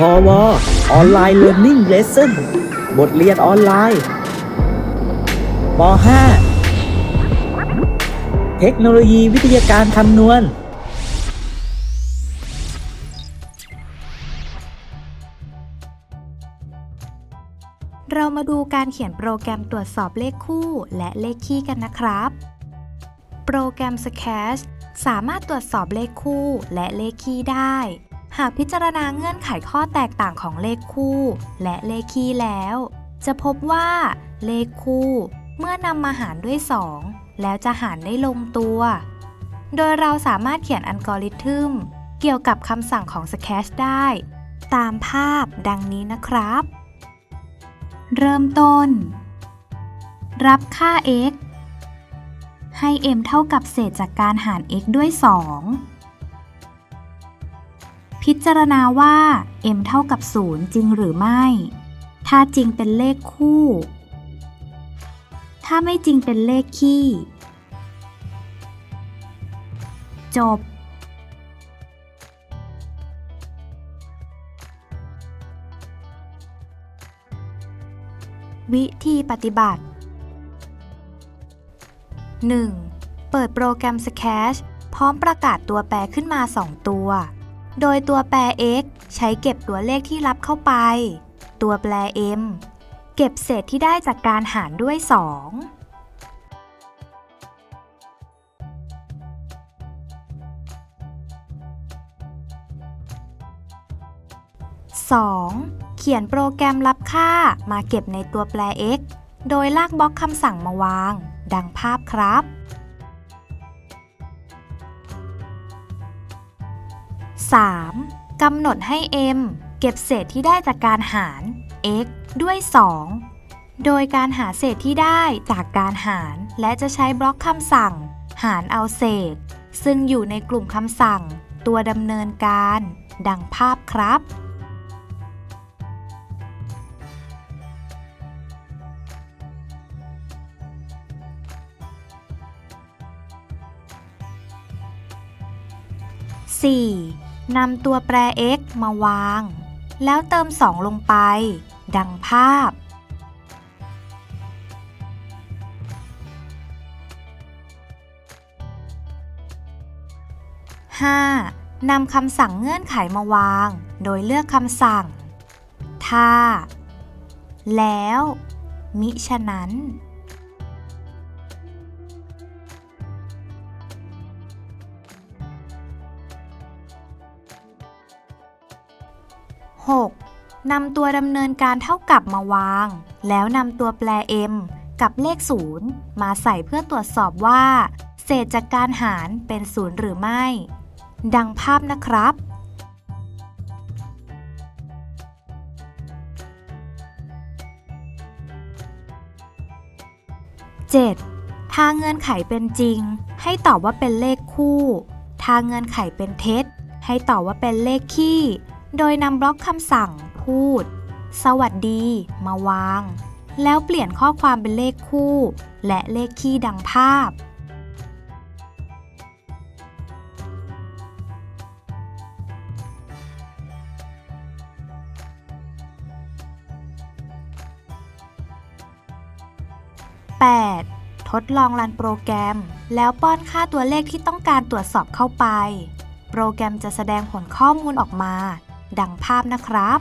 พอวออนไลน์เรียน i ิ g เลส s o n บทเรียนออนไลน์ป .5 เทคโนโลยีวิทยาการคำนวณ เรามาดูการเขียนโปรแกรมตรวจสอบเลขคู่และเลขคี่กันนะครับ โปรแกรม Scratch สามารถตรวจสอบเลขคู่และเลขคี่ได้ หากพิจารณาเงื่อนไขข้อแตกต่างของเลขคู่ และเลขคี่แล้ว จะพบว่า เลขคู่ เมื่อนำมาหารด้วย 2 แล้วจะหารได้ลงตัว โดยเราสามารถเขียนอัลกอริทึมเกี่ยวกับคำสั่งของ Scratch ได้ ตามภาพดังนี้นะครับ เริ่มต้น รับค่า x ให้ m เท่ากับเศษจากการหาร x ด้วย 2 พิจารณาว่า m เท่ากับ 0 จริงหรือไม่ ถ้าจริงเป็นเลขคู่ ถ้าไม่จริงเป็นเลขคี่ จบวิธีปฏิบัติ 1. เปิดโปรแกรม Scratch พร้อมประกาศตัวแปรขึ้นมา 2 ตัว โดยตัวแปร x ใช้เก็บตัวเลขที่รับเข้าไป ตัวแปร m เก็บเศษที่ได้จากการหารด้วย2 2. เขียนโปรแกรมรับค่ามาเก็บในตัวแปร x โดยลากบล็อกคำสั่งมาวาง ดังภาพครับ 3. กำหนดให้ m เก็บเศษที่ได้จากการหาร x ด้วย 2 โดยการหาเศษที่ได้จากการหาร และจะใช้บล็อกคำสั่ง หารเอาเศษ ซึ่งอยู่ในกลุ่มคำสั่ง ตัวดำเนินการ ดังภาพครับ 4. นำตัวแปร x มาวาง แล้วเติม 2 ลงไป ดังภาพ 5. นำคำสั่งเงื่อนไขมาวาง โดยเลือกคำสั่ง ถ้า แล้ว มิฉะนั้น 6. นำตัวดำเนินการเท่ากับมาวาง แล้วนำตัวแปร m กับเลข 0 มาใส่เพื่อตรวจสอบว่า เศษจากการหารเป็น 0 หรือไม่ ดังภาพนะครับ 7. ถ้าเงื่อนไขเป็นจริง ให้ตอบว่าเป็นเลขคู่ ถ้าเงื่อนไขเป็นเท็จ ให้ตอบว่าเป็นเลขคี่ โดยนำบล็อกคำสั่ง พูด สวัสดี มาวาง แล้วเปลี่ยนข้อความเป็นเลขคู่ และเลขคี่ดังภาพ 8. ทดลองรันโปรแกรม แล้วป้อนค่าตัวเลขที่ต้องการตรวจสอบเข้าไป โปรแกรมจะแสดงผลข้อมูลออกมา ดังภาพนะครับ